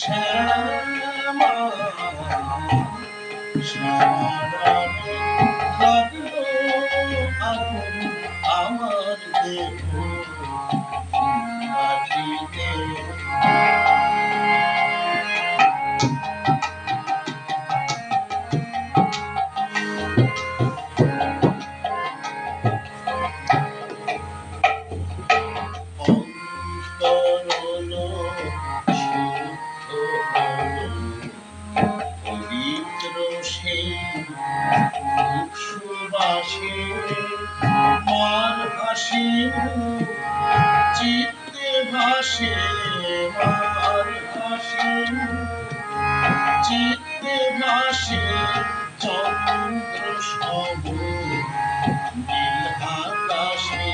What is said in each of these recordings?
情 আসে মন ভাসে চিত্তে ভাসে মার ভাসে। চিত্তে ভাসে চন্দ্র সব আকাশে।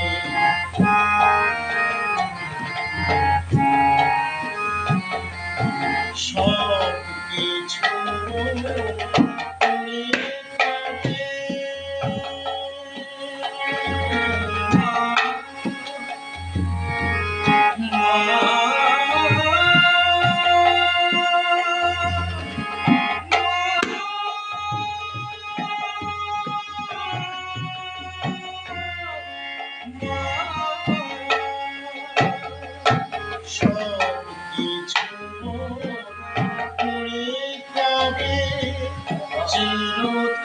Oh,